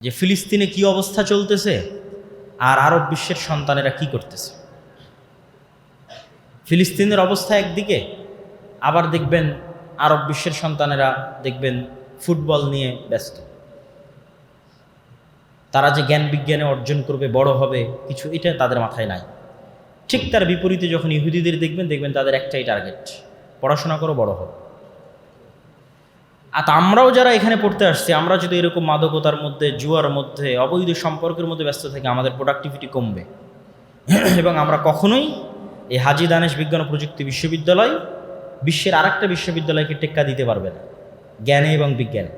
যে ফিলিস্তিনে কি অবস্থা চলতেছে আর আরব বিশ্বের সন্তানেরা কি করতেছে। ফিলিস্তিনের অবস্থা একদিকে, আবার দেখবেন আরব বিশ্বের সন্তানেরা দেখবেন ফুটবল নিয়ে ব্যস্ত। তারা যে জ্ঞান বিজ্ঞানে অর্জন করবে, বড় হবে, কিছু এটা তাদের মাথায় নাই। ঠিক তার বিপরীতে যখন ইহুদিদের দেখবেন দেখবেন তাদের একটাই টার্গেট পড়াশোনা করো, বড় হোক আর আমরাও যারা এখানে পড়তে আসছি, আমরা যদি এরকম মাদকতার মধ্যে, জুয়ার মধ্যে, অবৈধ সম্পর্কের মধ্যে ব্যস্ত থাকি, আমাদের প্রোডাক্টিভিটি কমবে। এবং আমরা কখনোই এই হাজি দানেশ বিজ্ঞান ও প্রযুক্তি বিশ্ববিদ্যালয়, বিশ্বের আরেকটা বিশ্ববিদ্যালয়কে টেক্কা দিতে পারবে না। জ্ঞানে এবং বিজ্ঞানে।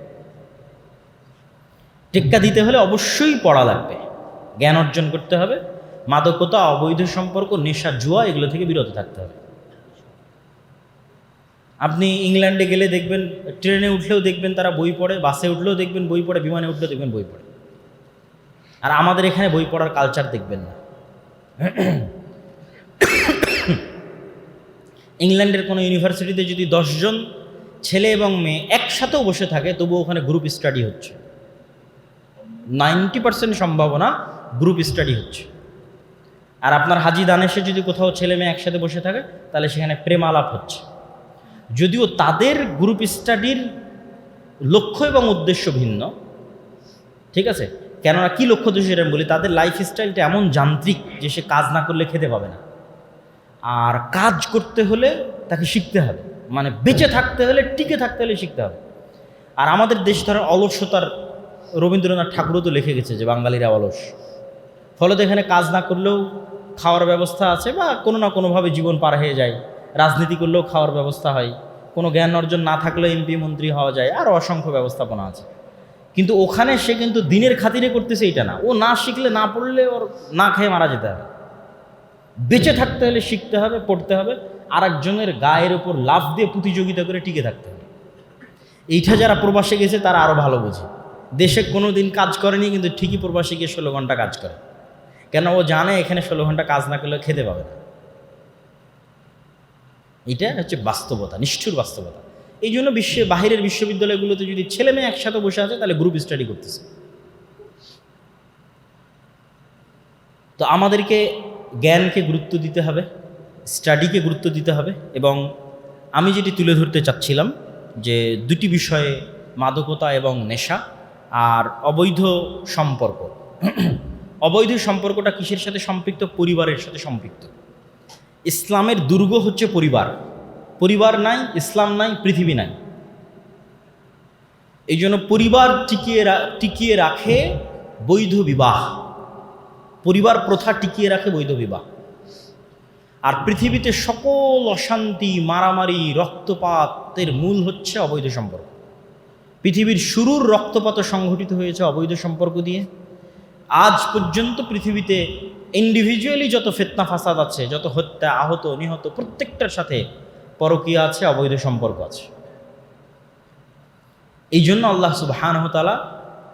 টেক্কা দিতে হলে অবশ্যই পড়া লাগবে। জ্ঞান অর্জন করতে হবে। মাদকতা, অবৈধ সম্পর্ক, নেশা, জুয়া, এগুলো থেকে বিরত থাকতে হবে। আপনি ইংল্যান্ডে গেলে দেখবেন, ট্রেনে উঠলেও দেখবেন তারা বই পড়ে, বাসে উঠলেও দেখবেন বই পড়ে, বিমানে উঠলেও দেখবেন বই পড়ে। আর আমাদের এখানে বই পড়ার কালচার দেখবেন না। ইংল্যান্ডের কোনো ইউনিভার্সিটিতে যদি দশজন ছেলে এবং মেয়ে একসাথেও বসে থাকে তবু ওখানে গ্রুপ স্টাডি হচ্ছে। নাইনটি পার্সেন্ট সম্ভাবনা গ্রুপ স্টাডি হচ্ছে। আর আপনার হাজি দানেশে যদি কোথাও ছেলে মেয়ে একসাথে বসে থাকে, তাহলে সেখানে প্রেম আলাপ হচ্ছে। যদিও তাদের গ্রুপ স্টাডির লক্ষ্য এবং উদ্দেশ্য ভিন্ন, ঠিক আছে? কেননা কী লক্ষ্য উদ্দেশ্য সেটা বলি, তাদের লাইফ স্টাইলটা এমন যান্ত্রিক যে সে কাজ না করলে খেতে পাবে না। আর কাজ করতে হলে তাকে শিখতে হবে মানে বেঁচে থাকতে হলে, টিকে থাকতে হলে শিখতে হবে। আর আমাদের দেশ ধরো অলস্যতার রবীন্দ্রনাথ ঠাকুরও তো লিখে গেছে যে বাঙালিরা অলস। ফলে তো এখানে কাজ না করলেও খাওয়ার ব্যবস্থা আছে বা কোনো না কোনোভাবে জীবন পার হয়ে যায়। রাজনীতি করলেও খাওয়ার ব্যবস্থা হয়। কোনো জ্ঞান অর্জন না থাকলেও এমপি মন্ত্রী হওয়া যায়, আর অসংখ্য ব্যবস্থাপনা আছে। কিন্তু ওখানে সে কিন্তু দিনের খাতিরে করতেছে এটা না। ও না শিখলে, না পড়লে ওর না খেয়ে মারা যেতে হবে। বেঁচে থাকতে হলে শিখতে হবে, পড়তে হবে আর একজনের গায়ের ওপর লাভ দিয়ে প্রতিযোগিতা করে টিকে থাকতে হবে। এইটা যারা প্রবাসে গেছে, তারা আরও ভালো বোঝে। দেশে কোনো দিন কাজ করেনি, কিন্তু ঠিকই প্রবাসে গিয়ে ষোলো ঘণ্টা কাজ করে। কেন ও জানে এখানে ষোলো ঘণ্টা কাজ না করলে খেতে পাবে না। এটা হচ্ছে বাস্তবতা, নিষ্ঠুর বাস্তবতা। এই জন্য বিশ্বে, বাহিরের বিশ্ববিদ্যালয়গুলোতে যদি ছেলে মেয়ে একসাথে বসে আছে, তাহলে গ্রুপ স্টাডি করতেছে। তো আমাদেরকে জ্ঞানকে গুরুত্ব দিতে হবে স্টাডিকে গুরুত্ব দিতে হবে এবং আমি যেটি তুলে ধরতে চাচ্ছিলাম যে দুটি বিষয়ে মাদকতা এবং নেশা আর অবৈধ সম্পর্ক। অবৈধ সম্পর্কটা কিসের সাথে সম্পৃক্ত? পরিবারের সাথে সম্পৃক্ত। ইসলামের দুর্গ হচ্ছে পরিবার। পরিবার নাই, ইসলাম নাই, পৃথিবী নাই। এই জন্য পরিবার টিকিয়ে টিকিয়ে রাখে বৈধ বিবাহ। পরিবার প্রথা টিকিয়ে রাখে বৈধ বিবাহ। আর পৃথিবীতে সকল অশান্তি, মারামারি, রক্তপাতের মূল হচ্ছে অবৈধ সম্পর্ক। পৃথিবীর শুরুর রক্তপাত সংঘটিত হয়েছে অবৈধ সম্পর্ক দিয়ে। আজ পর্যন্ত পৃথিবীতে ইন্ডিভিজুয়ালি যত ফেতনা ফাসাদ আছে, যত হত্যা, আহত, নিহত, প্রত্যেকটার সাথে পরকীয়া আছে, অবৈধ সম্পর্ক আছে। এই জন্য আল্লাহ সুবাহানহতালা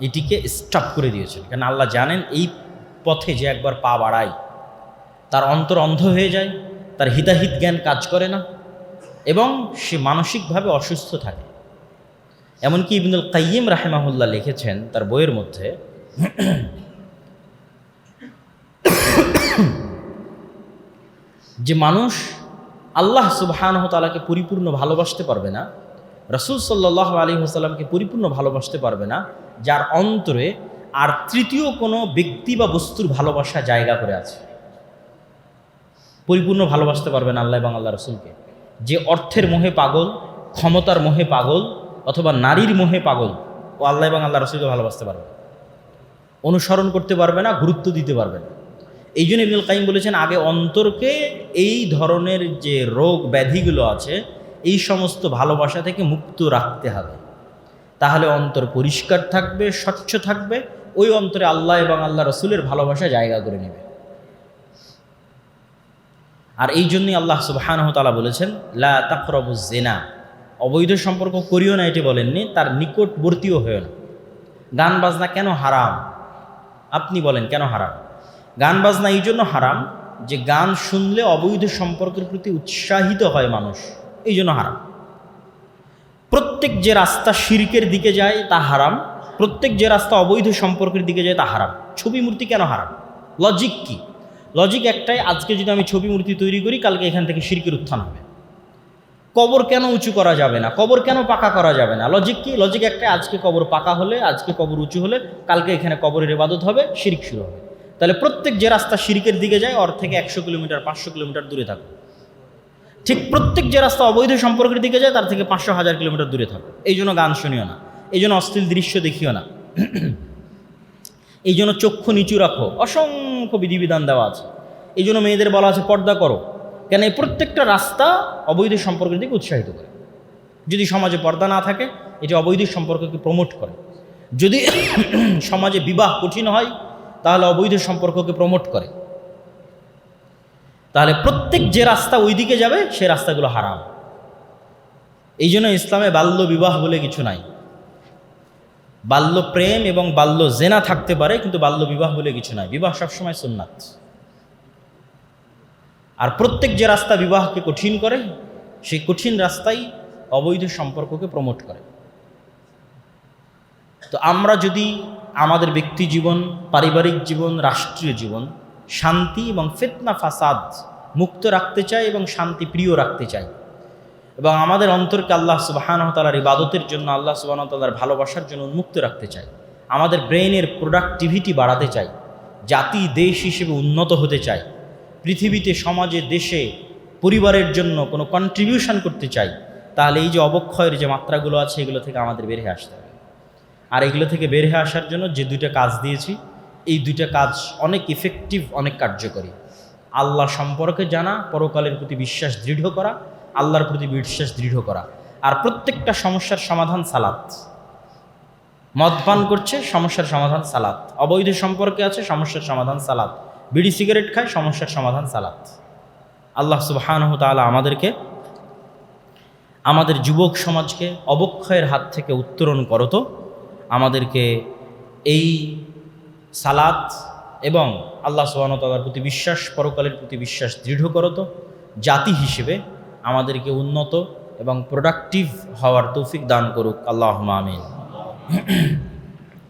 এটিকে স্টপ করে দিয়েছেন। কারণ আল্লাহ জানেন এই পথে যে একবার পা বাড়ায়, তার অন্তর অন্ধ হয়ে যায়, তার হিতাহিত জ্ঞান কাজ করে না, এবং সে মানসিকভাবে অসুস্থ থাকে। এমনকি ইবনুল কাইয়িম রাহেমাহুল্লাহ লিখেছেন তার বইয়ের মধ্যে যে মানুষ আল্লাহ সুবহানহ তালাকে পরিপূর্ণ ভালোবাসতে পারবে না, রসুল সাল্লাহ আলী হাসাল্লামকে পরিপূর্ণ ভালোবাসতে পারবে না, যার অন্তরে আর তৃতীয় কোনো ব্যক্তি বা বস্তুর ভালোবাসা জায়গা করে আছে। পরিপূর্ণ ভালোবাসতে পারবে না আল্লাহ এবং আল্লাহ রসুলকে। যে অর্থের মোহে পাগল, ক্ষমতার মোহে পাগল, অথবা নারীর মোহে পাগল, ও আল্লাহ এবং আল্লাহ রসুলকে ভালোবাসতে পারবে অনুসরণ করতে পারবে না, গুরুত্ব দিতে পারবে না। এই জন্য ইবনুল কাইম বলেছেন, আগে অন্তরকে এই ধরনের যে রোগ ব্যাধিগুলো আছে, এই সমস্ত ভালোবাসা থেকে মুক্ত রাখতে হবে। তাহলে অন্তর পরিষ্কার থাকবে, স্বচ্ছ থাকবে, ওই অন্তরে আল্লাহ এবং আল্লাহ রসুলের ভালোবাসা জায়গা করে নেবে। আর এই জন্যই আল্লাহ সুবাহানহ তালা বলেছেন, লা তাকরবু জেনা অবৈধ সম্পর্ক করিও না, এটি বলেননি, তার নিকটবর্তীও হয়েও না। গান বাজনা কেন হারাম? আপনি বলেন কেন হারাম? গান বাজনা এই জন্য হারাম যে গান শুনলে অবৈধ সম্পর্কের প্রতি উৎসাহিত হয় মানুষ, এই জন্য হারাম। প্রত্যেক যে রাস্তা শিরকের দিকে যায় তা হারাম, প্রত্যেক যে রাস্তা অবৈধ সম্পর্কের দিকে যায় তা হারাম। ছবি মূর্তি কেন হারাম? লজিক কি? লজিক একটাই, আজকে যদি আমি ছবি মূর্তি তৈরি করি, কালকে এখান থেকে শিরকের উত্থান হবে। কবর কেন উঁচু করা যাবে না? কবর কেন পাকা করা যাবে না? লজিক কি? লজিক একটাই, আজকে কবর পাকা হলে, আজকে কবর উঁচু হলে, কালকে এখানে কবরের ইবাদত হবে, শিরিক শুরু হবে। তাহলে প্রত্যেক যে রাস্তা শিরিকের দিকে যায়, ওর থেকে একশো কিলোমিটার, পাঁচশো কিলোমিটার দূরে থাকবে ঠিক প্রত্যেক যে রাস্তা অবৈধ সম্পর্কের দিকে যায়, তার থেকে পাঁচশো, হাজার কিলোমিটার দূরে থাকো। এই জন্য গান শুনিও না। এই জন্য অশ্লীল দৃশ্য দেখিও না। এই জন্য চক্ষু নিচু রাখো। অসংখ্য বিধিবিধান দেওয়া আছে। এই জন্য মেয়েদের বলা আছে, পর্দা করো। কেন এই প্রত্যেকটা রাস্তা অবৈধ সম্পর্কের দিকে উৎসাহিত করে। যদি সমাজে পর্দা না থাকে, এটি অবৈধ সম্পর্ককে প্রমোট করে। যদি সমাজে বিবাহ কঠিন হয় তাহলে অবৈধ সম্পর্ককে প্রমোট করে। তাহলে প্রত্যেক যে রাস্তা ওই দিকে যাবে, সে রাস্তাগুলো হারাম। এই জন্য ইসলামে বাল্য বিবাহ বলে কিছু নাই। বাল্য প্রেম এবং বাল্য জেনা থাকতে পারে, কিন্তু বাল্য বিবাহ বলে কিছু নাই। বিবাহ সবসময় সুন্নাত। আর প্রত্যেক যে রাস্তা বিবাহকে কঠিন করে, সেই কঠিন রাস্তাই অবৈধ সম্পর্ককে প্রমোট করে। তো আমরা যদি আমাদের ব্যক্তি জীবন, পারিবারিক জীবন, রাষ্ট্রীয় জীবন, শান্তি এবং ফেতনা, ফাসাদ মুক্ত রাখতে চাই এবং শান্তি প্রিয় রাখতে চাই এবং আমাদের অন্তরকে আল্লাহ সুবাহানতালার ইবাদতের জন্য, আল্লাহ সুবাহতালার ভালোবাসার জন্য উন্মুক্ত রাখতে চাই আমাদের ব্রেইনের প্রোডাক্টিভিটি বাড়াতে চাই জাতি, দেশ হিসেবে উন্নত হতে চাই পৃথিবীতে, সমাজে, দেশে, পরিবারের জন্য কোনো কন্ট্রিবিউশন করতে চাই তাহলে এই যে অবক্ষয়ের যে মাত্রাগুলো আছে, এগুলো থেকে আমাদের বের আসতে হবে। আর এগুলো থেকে বের হয়ে আসার জন্য যে দুইটা কাজ দিয়েছি, এই দুইটা কাজ অনেক ইফেক্টিভ অনেক কার্যকরী। আল্লাহ সম্পর্কে জানা, পরকালের প্রতি বিশ্বাস দৃঢ় করা, আল্লাহর প্রতি বিশ্বাস দৃঢ় করা। আর প্রত্যেকটা সমস্যার সমাধান সালাত। মদ পান করছে, সমস্যার সমাধান সালাত। অবৈধ সম্পর্কে আছে, সমস্যার সমাধান সালাত। বিড়ি সিগারেট খায়, সমস্যার সমাধান সালাত। আল্লাহ সুবাহানহ তালা আমাদেরকে, আমাদের যুবক সমাজকে অবক্ষয়ের হাত থেকে উত্তরণ করতো আমাদেরকে এই সালাত এবং আল্লাহ সোহানতার প্রতি বিশ্বাস, পরকালের প্রতি বিশ্বাস দৃঢ় করত জাতি হিসেবে আমাদেরকে উন্নত এবং প্রোডাক্টিভ হওয়ার তৌফিক দান করুক। আল্লাহ আমিন।